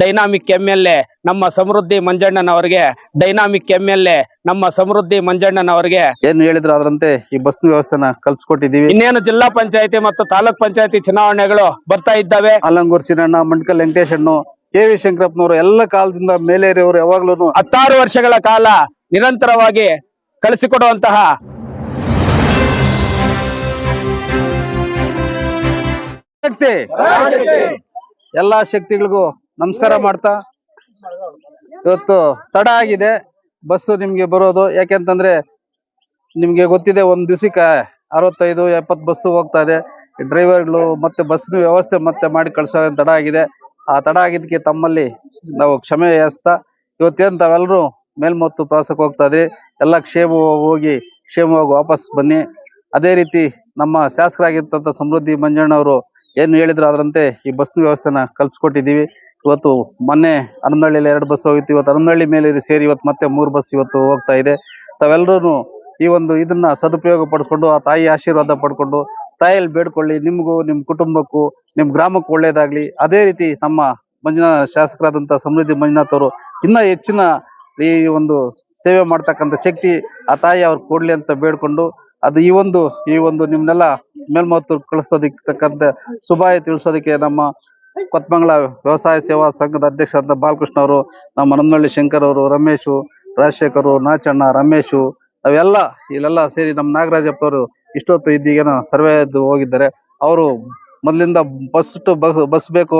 Dynamic M L A ನಮ್ಮ ಸಮೃದ್ಧಿ ಮಂಜಣ್ಣನವರಿಗೆ dynamic M L A ನಮ್ಮ ಸಮೃದ್ಧಿ ಮಂಜಣ್ಣನವರಿಗೆ. ಏನು ಹೇಳಿದ್ರು ಅದರಂತೆ ಈ ಬಸ್ ವ್ಯವಸ್ಥೆನ ಕಲ್ಪಿಸ್ಕೊಟ್ಟಿದೀವಿ ಇನ್ನೇನು ಜಿಲ್ಲಾ ಪಂಚಾಯತಿ ಮತ್ತು ತಾಲೂಕ್ ಪಂಚಾಯತಿ ಚುನಾವಣೆಗಳು ಬರ್ತಾ ಇದ್ದಾವೆ. ಆಲಂಗೂರ್ ಸಿನಣ್ಣ ಮಂಡ್ಕಲ್ ವೆಂಕಟೇಶಣ್ಣು ಕೆ ವಿ ಶಂಕರಪ್ಪನವರು ಎಲ್ಲ ಕಾಲದಿಂದ ಮೇಲೇರಿಯವರು ಯಾವಾಗ್ಲೂ ಹತ್ತಾರು ವರ್ಷಗಳ ಕಾಲ ನಿರಂತರವಾಗಿ ಕಳಿಸಿಕೊಡುವಂತಹ ಶಕ್ತಿ. ಎಲ್ಲಾ ಶಕ್ತಿಗಳಿಗೂ ನಮಸ್ಕಾರ ಮಾಡ್ತಾ. ಇವತ್ತು ತಡ ಆಗಿದೆ. ಬಸ್ಸು ನಿಮ್ಗೆ ಬರೋದು. ಯಾಕೆಂತಂದ್ರೆ ನಿಮ್ಗೆ ಗೊತ್ತಿದೆ, ಒಂದ್ ದಿವಸಕ್ಕೆ ಅರವತ್ತೈದು, ಎಪ್ಪತ್ತು ಬಸ್ಸು ಹೋಗ್ತಾ ಇದೆ. ಡ್ರೈವರ್ಗಳು ಮತ್ತೆ ಬಸ್ ವ್ಯವಸ್ಥೆ ಮತ್ತೆ ಮಾಡಿ ಕಳ್ಸೋ ತಡ ಆಗಿದೆ. ಆ ತಡ ಆಗಿದ್ದಕ್ಕೆ ತಮ್ಮಲ್ಲಿ ನಾವು ಕ್ಷಮೆ ಯಾಸ್ತಾ ಇವತ್ತೇನ್ ತಾವೆಲ್ಲರೂ ಮೇಲ್ಮತ್ತು ಪ್ರವಾಸಕ್ಕೆ ಹೋಗ್ತಾ ಇದ್ರಿ. ಎಲ್ಲ ಕ್ಷೇಮ ಹೋಗಿ, ಕ್ಷೇಮವಾಗಿ ವಾಪಸ್ ಬನ್ನಿ. ಅದೇ ರೀತಿ ನಮ್ಮ ಶಾಸಕರಾಗಿರ್ತಂತ ಸಮೃದ್ಧಿ ಮಂಜಣ್ಣವರು ಏನು ಹೇಳಿದ್ರು ಅದರಂತೆ ಈ ಬಸ್ ವ್ಯವಸ್ಥೆನ ಕಲ್ಪಿಸ್ಕೊಟ್ಟಿದೀವಿ ಇವತ್ತು ಮೊನ್ನೆ ಹನ್ನೊಂದಳ್ಳಿಯಲ್ಲಿ ಎರಡು ಬಸ್ ಹೋಗಿತ್ತು. ಇವತ್ತು ಹನ್ನೊಂದಳ್ಳಿ ಮೇಲೆ ಸೇರಿ ಇವತ್ತು ಮತ್ತೆ ಮೂರು ಬಸ್ ಇವತ್ತು ಹೋಗ್ತಾ ಇದೆ. ತಾವೆಲ್ಲರೂ ಈ ಒಂದು ಇದನ್ನ ಸದುಪಯೋಗ ಪಡಿಸಿಕೊಂಡು, ಆ ತಾಯಿ ಆಶೀರ್ವಾದ ಪಡ್ಕೊಂಡು, ತಾಯಿಯಲ್ಲಿ ಬೇಡ್ಕೊಳ್ಳಿ, ನಿಮಗೂ, ನಿಮ್ ಕುಟುಂಬಕ್ಕೂ, ನಿಮ್ ಗ್ರಾಮಕ್ಕೂ ಒಳ್ಳೇದಾಗ್ಲಿ. ಅದೇ ರೀತಿ ನಮ್ಮ ಮಂಜುನಾಥ ಶಾಸಕರಾದಂತ ಸಮೃದ್ಧಿ ಮಂಜುನಾಥ್ ಅವರು ಇನ್ನ ಹೆಚ್ಚಿನ ಈ ಒಂದು ಸೇವೆ ಮಾಡ್ತಕ್ಕಂಥ ಶಕ್ತಿ ಆ ತಾಯಿ ಅವ್ರು ಕೊಡ್ಲಿ ಅಂತ ಬೇಡ್ಕೊಂಡು ಅದು ಈ ಒಂದು ಈ ಒಂದು ನಿಮ್ನೆಲ್ಲ ಮೇಲ್ಮತ್ತು ಕಳಿಸೋದಿಕ್ಕಂತ ಶುಭಾಯ ತಿಳಿಸೋದಕ್ಕೆ ನಮ್ಮ ಕೊತ್ಮಂಗಲ ವ್ಯವಸಾಯ ಸೇವಾ ಸಂಘದ ಅಧ್ಯಕ್ಷ ಅಂತ ಬಾಲಕೃಷ್ಣ ಅವರು, ನಮ್ಮ ನಂದಳ್ಳಿ ಶಂಕರ್ ಅವರು, ರಮೇಶ್, ರಾಜಶೇಖರ್ ನಾಚಣ್ಣ, ರಮೇಶು ಅವೆಲ್ಲ ಇಲ್ಲೆಲ್ಲ ಸೇರಿ ನಮ್ಮ ನಾಗರಾಜಪ್ಪ ಅವರು ಇಷ್ಟೊತ್ತು ಇದ್ದೀಗೇನೋ ಸರ್ವೆ ಹೋಗಿದ್ದಾರೆ. ಅವರು ಮೊದಲಿಂದ ಬಸ್ ಟು ಬಸ್ ಬಸ್ ಬೇಕು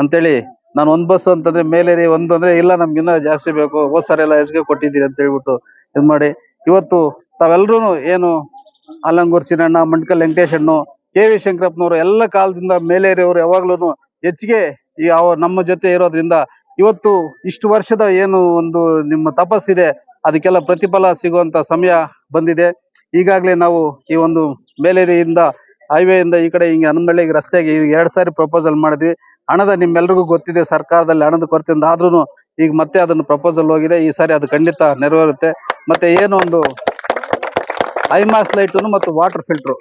ಅಂತೇಳಿ, ನಾನು ಒಂದ್ ಬಸ್ ಅಂತಂದ್ರೆ ಮೇಲೇರಿ ಒಂದು ಅಂದ್ರೆ ಇಲ್ಲ, ನಮ್ಗೆ ಇನ್ನೂ ಜಾಸ್ತಿ ಬೇಕು, ಹೋದ್ ಸಾರಿ ಎಲ್ಲ ಎಸ್ಗೆ ಕೊಟ್ಟಿದ್ದೀರಿ ಅಂತ ಹೇಳ್ಬಿಟ್ಟು ಇದ್ ಮಾಡಿ ಇವತ್ತು ತಾವೆಲ್ಲರೂ ಏನು ಆಲಂಗೂರ್ ಸಿನಣ್ಣ, ಮಂಡ್ಕಲ್ ವೆಂಕಟೇಶಣ್ಣು ಕೆ ವಿ ಶಂಕರಪ್ಪನವರು ಎಲ್ಲ ಕಾಲದಿಂದ ಮೇಲೇರಿಯವರು ಯಾವಾಗ್ಲೂ ಹೆಚ್ಚಿಗೆ ಅವ- ನಮ್ಮ ಜೊತೆ ಇರೋದ್ರಿಂದ ಇವತ್ತು ಇಷ್ಟು ವರ್ಷದ ಏನು ಒಂದು ನಿಮ್ಮ ತಪಸ್ಸಿದೆ, ಅದಕ್ಕೆಲ್ಲ ಪ್ರತಿಫಲ ಸಿಗುವಂತ ಸಮಯ ಬಂದಿದೆ. ಈಗಾಗಲೇ ನಾವು ಈ ಒಂದು ಮೇಲೇರಿಯಿಂದ ಹೈವೇ ಇಂದ ಈ ಕಡೆ ಹಿಂಗೆ ಹನುಮಳ್ಳಿಗೆ ರಸ್ತೆಗೆ ಈಗ ಎರಡ್ ಸಾರಿ ಪ್ರಪೋಸಲ್ ಮಾಡಿದ್ವಿ. ಹಣದ ನಿಮ್ಮೆಲ್ರಿಗೂ ಗೊತ್ತಿದೆ, ಸರ್ಕಾರದಲ್ಲಿ ಹಣದ ಕೊರತೆಯಿಂದ ಆದ್ರೂ ಈಗ ಮತ್ತೆ ಅದನ್ನು ಪ್ರಪೋಸಲ್ ಹೋಗಿದೆ. ಈ ಸಾರಿ ಅದು ಖಂಡಿತ ನೆರವೇರುತ್ತೆ. ಮತ್ತೆ ಏನು ಒಂದು ಐಮಾಸ್ ಲೈಟ್ ಮತ್ತು ವಾಟರ್ ಫಿಲ್ಟರ್.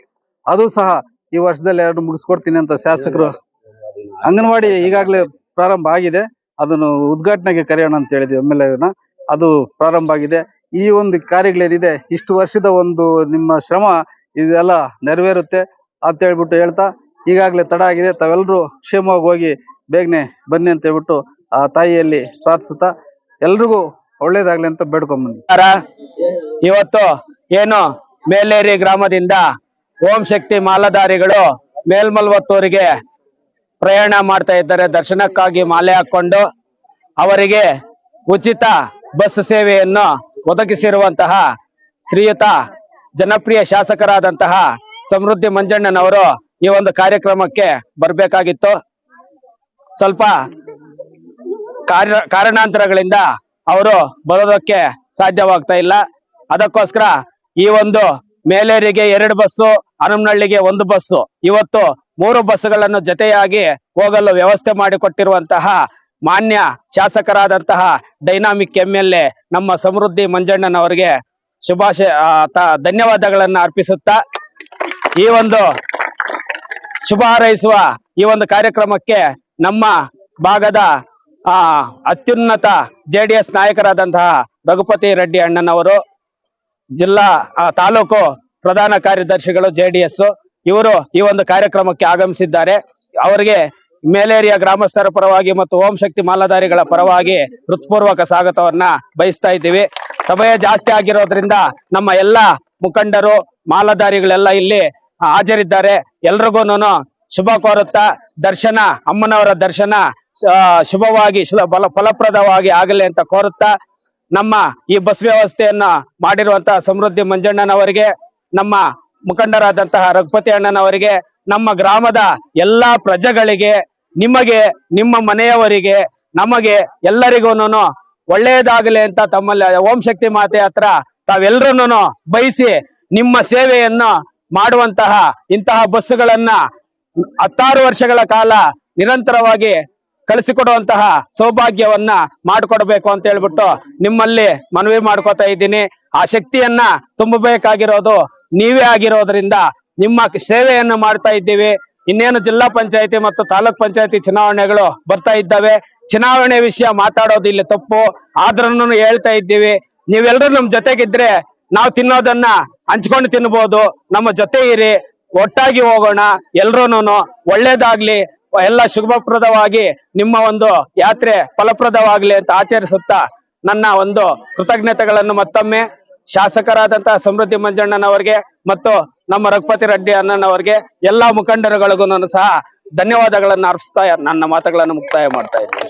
ಅದು ಸಹ ಈ ವರ್ಷದಲ್ಲಿ ಎರಡು ಮುಗಿಸ್ಕೊಡ್ತೀನಿ ಅಂತ ಶಾಸಕರು. ಅಂಗನವಾಡಿ ಈಗಾಗಲೇ ಪ್ರಾರಂಭ ಆಗಿದೆ. ಅದನ್ನು ಉದ್ಘಾಟನೆಗೆ ಕರೆಯೋಣ ಅಂತ ಹೇಳಿದ್ವಿ ಎಂ ಎಲ್ ಎನ ಅದು ಪ್ರಾರಂಭ ಆಗಿದೆ. ಈ ಒಂದು ಕಾರ್ಯಗಳೇನಿದೆ, ಇಷ್ಟು ವರ್ಷದ ಒಂದು ನಿಮ್ಮ ಶ್ರಮ ಇದೆಲ್ಲ ನೆರವೇರುತ್ತೆ ಅಂತ ಹೇಳ್ಬಿಟ್ಟು ಹೇಳ್ತಾ, ಈಗಾಗಲೇ ತಡ ಆಗಿದೆ. ತಾವೆಲ್ಲರೂ ಕ್ಷೇಮವಾಗಿ ಹೋಗಿ ಬೇಗನೆ ಬನ್ನಿ ಅಂತ ಹೇಳ್ಬಿಟ್ಟು ಆ ತಾಯಿಯಲ್ಲಿ ಪ್ರಾರ್ಥಿಸುತ್ತಾ, ಎಲ್ರಿಗೂ ಒಳ್ಳೇದಾಗ್ಲಿ ಅಂತ ಬೇಡ್ಕೊಂಬಂದಿ. ಇವತ್ತು ಏನು ಮೇಲೇರಿ ಗ್ರಾಮದಿಂದ ಓಂ ಶಕ್ತಿ ಮಾಲಧಾರಿಗಳು ಮೇಲ್ಮಲ್ವತ್ತೂರಿಗೆ ಪ್ರಯಾಣ ಮಾಡ್ತಾ ಇದ್ದಾರೆ. ದರ್ಶನಕ್ಕಾಗಿ ಮಾಲೆ ಹಾಕೊಂಡು ಅವರಿಗೆ ಉಚಿತ ಬಸ್ ಸೇವೆಯನ್ನು ಒದಗಿಸಿರುವಂತಹ ಶ್ರೀಯುತ, ಜನಪ್ರಿಯ ಶಾಸಕರಾದಂತಹ ಸಮೃದ್ಧಿ ಮಂಜಣ್ಣನವರು ಈ ಒಂದು ಕಾರ್ಯಕ್ರಮಕ್ಕೆ ಬರಬೇಕಾಗಿತ್ತು. ಸ್ವಲ್ಪ ಕಾರ್ಯ, ಕಾರಣಾಂತರಗಳಿಂದ ಅವರು ಬರೋದಕ್ಕೆ ಸಾಧ್ಯವಾಗ್ತಾ ಇಲ್ಲ. ಅದಕ್ಕೋಸ್ಕರ ಈ ಒಂದು ಮೇಲೇರಿಗೆ ಎರಡು ಬಸ್ಸು, ಹನುಮನಹಳ್ಳಿಗೆ ಒಂದು ಬಸ್ಸು. ಇವತ್ತು ಮೂರು ಬಸ್ಸುಗಳನ್ನು ಜೊತೆಯಾಗಿ ಹೋಗಲು ವ್ಯವಸ್ಥೆ ಮಾಡಿಕೊಟ್ಟಿರುವಂತಹ ಮಾನ್ಯ ಶಾಸಕರಾದಂತಹ ಡೈನಾಮಿಕ್ ಎಂ ಎಲ್ ಎ ನಮ್ಮ ಸಮೃದ್ಧಿ ಮಂಜಣ್ಣನವರಿಗೆ ಶುಭಾಶಯ ಧನ್ಯವಾದಗಳನ್ನು ಅರ್ಪಿಸುತ್ತಾ ಈ ಒಂದು ಶುಭ ಹಾರೈಸುವ ಈ ಒಂದು ಕಾರ್ಯಕ್ರಮಕ್ಕೆ ನಮ್ಮ ಭಾಗದ, ಆ, ಅತ್ಯುನ್ನತ ಜೆಡಿಎಸ್ ನಾಯಕರಾದಂತಹ ರಘುಪತಿ ರೆಡ್ಡಿ ಅಣ್ಣನವರು ಜಿಲ್ಲಾ ತಾಲೂಕು ಪ್ರಧಾನ ಕಾರ್ಯದರ್ಶಿಗಳು, ಜೆ ಡಿ ಎಸ್ ಇವರು ಈ ಒಂದು ಕಾರ್ಯಕ್ರಮಕ್ಕೆ ಆಗಮಿಸಿದ್ದಾರೆ. ಅವರಿಗೆ ಮೇಲೇರಿಯಾ ಗ್ರಾಮಸ್ಥರ ಪರವಾಗಿ ಮತ್ತು ಓಂ ಶಕ್ತಿ ಮಾಲಾಧಾರಿಗಳ ಪರವಾಗಿ ಹೃತ್ಪೂರ್ವಕ ಸ್ವಾಗತವನ್ನ ಬಯಸ್ತಾ ಇದ್ದೀವಿ. ಸಮಯ ಜಾಸ್ತಿ ಆಗಿರೋದ್ರಿಂದ ನಮ್ಮ ಎಲ್ಲ ಮುಖಂಡರು, ಮಾಲಾಧಾರಿಗಳೆಲ್ಲ ಇಲ್ಲಿ ಹಾಜರಿದ್ದಾರೆ. ಎಲ್ರಿಗೂನು ಶುಭ ಕೋರುತ್ತಾ, ದರ್ಶನ, ಅಮ್ಮನವರ ದರ್ಶನ ಶುಭವಾಗಿ, ಶುಭ ಫಲ ಫಲಪ್ರದವಾಗಿ ಆಗಲಿ ಅಂತ ಕೋರುತ್ತಾ ನಮ್ಮ ಈ ಬಸ್ ವ್ಯವಸ್ಥೆಯನ್ನ ಮಾಡಿರುವಂತಹ ಸಮೃದ್ಧಿ ಮಂಜಣ್ಣನವರಿಗೆ, ನಮ್ಮ ಮುಖಂಡರಾದಂತಹ ರಘುಪತಿ ಅಣ್ಣನವರಿಗೆ, ನಮ್ಮ ಗ್ರಾಮದ ಎಲ್ಲಾ ಪ್ರಜೆಗಳಿಗೆ, ನಿಮಗೆ, ನಿಮ್ಮ ಮನೆಯವರಿಗೆ, ನಮಗೆ ಎಲ್ಲರಿಗೂನು ಒಳ್ಳೆಯದಾಗಲಿ ಅಂತ ತಮ್ಮಲ್ಲಿ ಓಂ ಶಕ್ತಿ ಮಾತೆ ಹತ್ರ ತಾವೆಲ್ಲರನ್ನೂ ಬಯಸಿ ನಿಮ್ಮ ಸೇವೆಯನ್ನು ಮಾಡುವಂತಹ ಇಂತಹ ಬಸ್ಸುಗಳನ್ನ ಹತ್ತಾರು ವರ್ಷಗಳ ಕಾಲ ನಿರಂತರವಾಗಿ ಕಳಿಸಿಕೊಡುವಂತಹ ಸೌಭಾಗ್ಯವನ್ನ ಮಾಡಿಕೊಡ್ಬೇಕು ಅಂತ ಹೇಳ್ಬಿಟ್ಟು ನಿಮ್ಮಲ್ಲಿ ಮನವಿ ಮಾಡ್ಕೋತಾ ಇದ್ದೀನಿ. ಆ ಶಕ್ತಿಯನ್ನ ತುಂಬಬೇಕಾಗಿರೋದು ನೀವೇ ಆಗಿರೋದ್ರಿಂದ ನಿಮ್ಮ ಸೇವೆಯನ್ನು ಮಾಡ್ತಾ ಇದ್ದೀವಿ. ಇನ್ನೇನು ಜಿಲ್ಲಾ ಪಂಚಾಯತಿ ಮತ್ತು ತಾಲೂಕ್ ಪಂಚಾಯತಿ ಚುನಾವಣೆಗಳು ಬರ್ತಾ ಇದ್ದಾವೆ. ಚುನಾವಣೆ ವಿಷಯ ಮಾತಾಡೋದು ಇಲ್ಲಿ ತಪ್ಪು. ಆದ್ರೂ ಹೇಳ್ತಾ ಇದ್ದೀವಿ. ನೀವೆಲ್ಲರೂ ನಮ್ ಜೊತೆಗಿದ್ರೆ ನಾವು ತಿನ್ನೋದನ್ನ ಹಂಚ್ಕೊಂಡು ತಿನ್ಬೋದು. ನಮ್ಮ ಜೊತೆ ಇರಿ. ಒಟ್ಟಾಗಿ ಹೋಗೋಣ. ಎಲ್ರೂನು ಒಳ್ಳೇದಾಗ್ಲಿ. ಎಲ್ಲ ಶುಭಪ್ರದವಾಗಿ ನಿಮ್ಮ ಒಂದು ಯಾತ್ರೆ ಫಲಪ್ರದವಾಗಲಿ ಅಂತ ಆಚರಿಸುತ್ತಾ ನನ್ನ ಒಂದು ಕೃತಜ್ಞತೆಗಳನ್ನು ಮತ್ತೊಮ್ಮೆ ಶಾಸಕರಾದಂತಹ ಸಮೃದ್ಧಿ ಮಂಜಣ್ಣನವರಿಗೆ ಮತ್ತು ನಮ್ಮ ರಘುಪತಿ ರೆಡ್ಡಿ ಅಣ್ಣನವರಿಗೆ, ಎಲ್ಲಾ ಮುಖಂಡರುಗಳಿಗೂ ಸಹ ಧನ್ಯವಾದಗಳನ್ನು ಅರ್ಪಿಸ್ತಾ ನನ್ನ ಮಾತುಗಳನ್ನು ಮುಕ್ತಾಯ ಮಾಡ್ತಾ ಇದ್ದೀನಿ.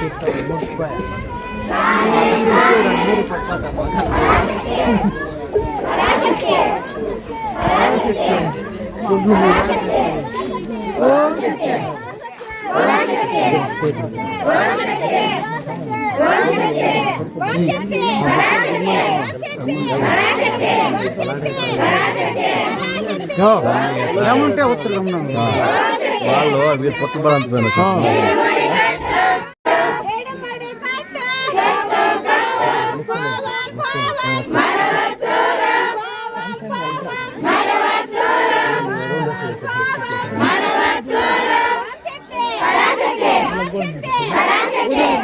que está muy fuerte. ఏముంటే ఉత్తరం వాళ్ళు వీళ్ళు పుట్టబడంతున్నారు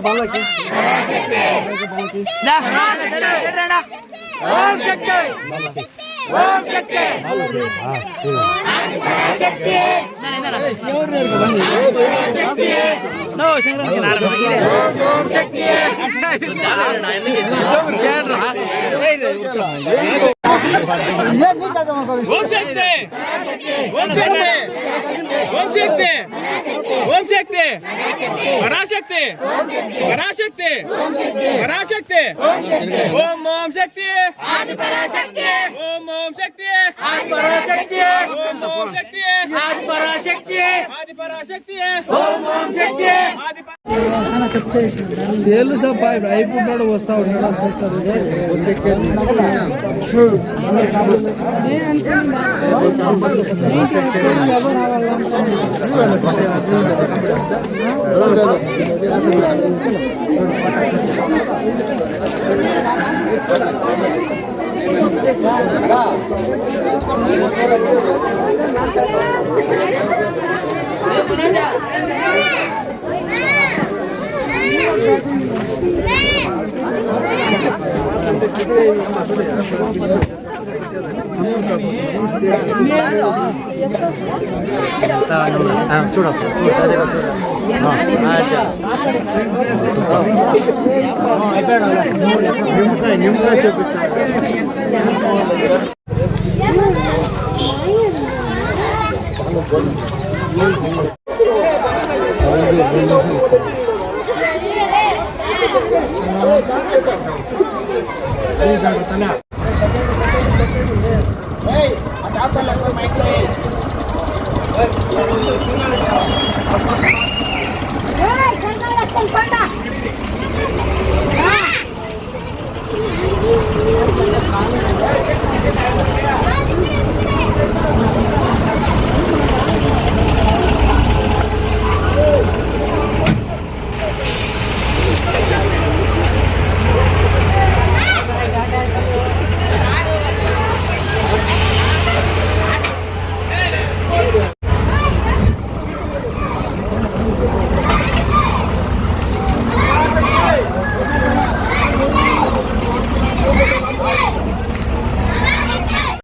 ভালো লাগছে না না না না না না ஓம் சக்தி சக்தி ஓம் சக்தி ಓಂ ಶಕ್ತಿ ಓಂ ಶಕ್ತಿ ಓಂ ಶಕ್ತಿ ಓಂ ಶಕ್ತಿ ಪರಾಶಕ್ತಿ ಪರಾಶಕ್ತಿ ಪರಾಶಕ್ತಿ ಓಂ ಓಂ ಶಕ್ತಿ ಓಂ ಓಂ ಶಕ್ತಿ ಪರಾಶಕ್ತಿ ಓಂ ಓಂ ಶಕ್ತಿ ಪರಾಶಕ್ತಿ ಆದಿ ಪರಾಶಕ್ತಿ ಓಂ ಓಂ ಶಕ್ತಿ ಆದಿ తెలుసా ఇప్పుడు అయిపోతున్నాడు వస్తా ఉంటాడు వస్తారు చూడకు నిమ్మకాయ నిమ్మకాయ చూపిస్తాను Thank you. Lagi.